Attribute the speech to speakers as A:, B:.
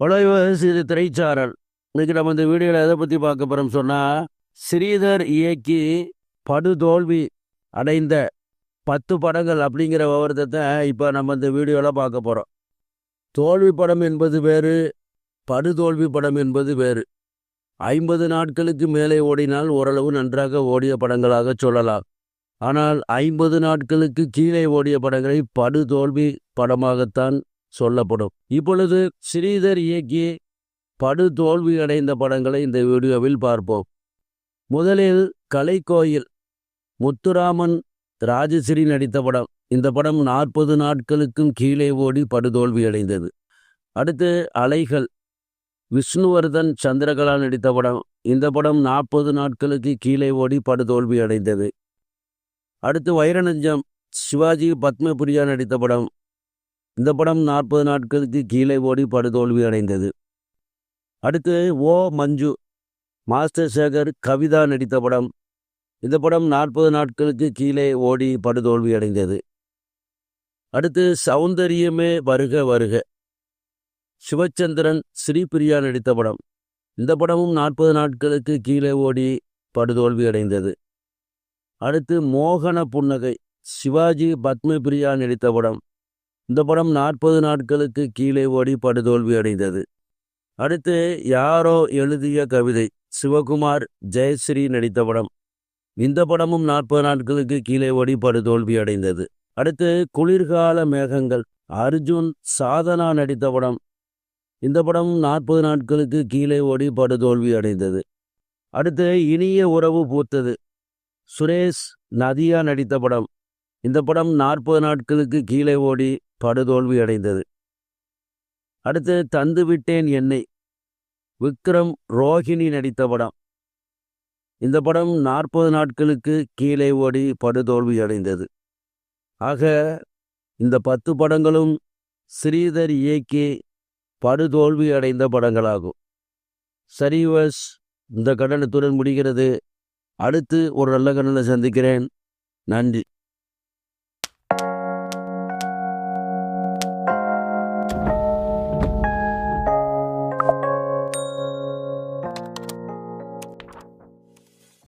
A: வளைவஸ் இது திரைச்சாரல். இன்னைக்கு நம்ம இந்த வீடியோவில் எதை பற்றி பார்க்க போகிறோம் சொன்னால் ஸ்ரீதர் இயக்கி படுதோல்வி அடைந்த பத்து படங்கள் அப்படிங்கிற விவரத்தை இப்போ நம்ம இந்த வீடியோவில் பார்க்க போகிறோம் தோல்வி படம் என்பது வேறு படுதோல்வி படம் என்பது வேறு. ஐம்பது நாட்களுக்கு மேலே ஓடினால் ஓரளவு நன்றாக ஓடிய படங்களாக சொல்லலாம். ஆனால் ஐம்பது நாட்களுக்கு கீழே ஓடிய படங்களை படுதோல்வி படமாகத்தான் சொல்லப்படும். இப்பொழுது ஸ்ரீதர் இயக்கி படு தோல்வி அடைந்த படங்களை இந்த வீடியோவில் பார்ப்போம். முதலில் கலைக்கோயில். முத்துராமன் ராஜஸ்ரீ நடித்த படம். இந்த படம் நாற்பது நாட்களுக்கும் கீழே ஓடி படுதோல்வி அடைந்தது அடுத்து அலைகள். விஷ்ணுவர்தன் சந்திரகலா நடித்த படம். இந்த படம் நாற்பது நாட்களுக்கு கீழே ஓடி படுதோல்வி அடைந்தது அடுத்து வைரநஞ்சம். சிவாஜி பத்மபிரியா நடித்த படம். இந்த படம் நாற்பது நாட்களுக்கு கீழே ஓடி படுதோல்வி அடைந்தது. அடுத்து ஓ மஞ்சு மாஸ்டர் சேகர் கவிதா நடித்த படம். இந்த படம் நாற்பது நாட்களுக்கு கீழே ஓடி படுதோல்வி அடைந்தது. அடுத்து சௌந்தரியமே வருக வருக. சிவச்சந்திரன் ஸ்ரீபிரியா நடித்த படம். இந்த படமும் நாற்பது நாட்களுக்கு கீழே ஓடி படுதோல்வி அடைந்தது. அடுத்து மோகன புன்னகை சிவாஜி பத்மபிரியா நடித்த படம். இந்த படம் நாற்பது நாட்களுக்கு கீழே ஓடி படுதோல்வி அடைந்தது. அடுத்து யாரோ எழுதிய கவிதை சிவகுமார் ஜெயஸ்ரீ நடித்த படம். இந்த படமும் நாற்பது நாட்களுக்கு கீழே ஓடி படுதோல்வி அடைந்தது. அடுத்து குளிர்கால மேகங்கள் அர்ஜுன் சாதனா நடித்த படம். இந்த படம் நாற்பது நாட்களுக்கு கீழே ஓடி படுதோல்வி அடைந்தது. அடுத்து இனிய உறவு பூத்தது சுரேஷ் நதியா நடித்த படம். இந்த படம் நாற்பது நாட்களுக்கு கீழே ஓடி படுதோல்வி அடைந்தது அடுத்து தந்து விட்டேன் என்னை. விக்ரம் ரோஹிணி நடித்த படம். இந்த படம் நாற்பது நாட்களுக்கு கீழே ஓடி படுதோல்வி அடைந்தது ஆக இந்த பத்து படங்களும் ஸ்ரீதர் இயக்கி படுதோல்வி அடைந்த படங்களாகும் சரிவஸ் இந்த கடனத்துடன் முடிகிறது. அடுத்து ஒரு நல்ல கடனை சந்திக்கிறேன். நன்றி.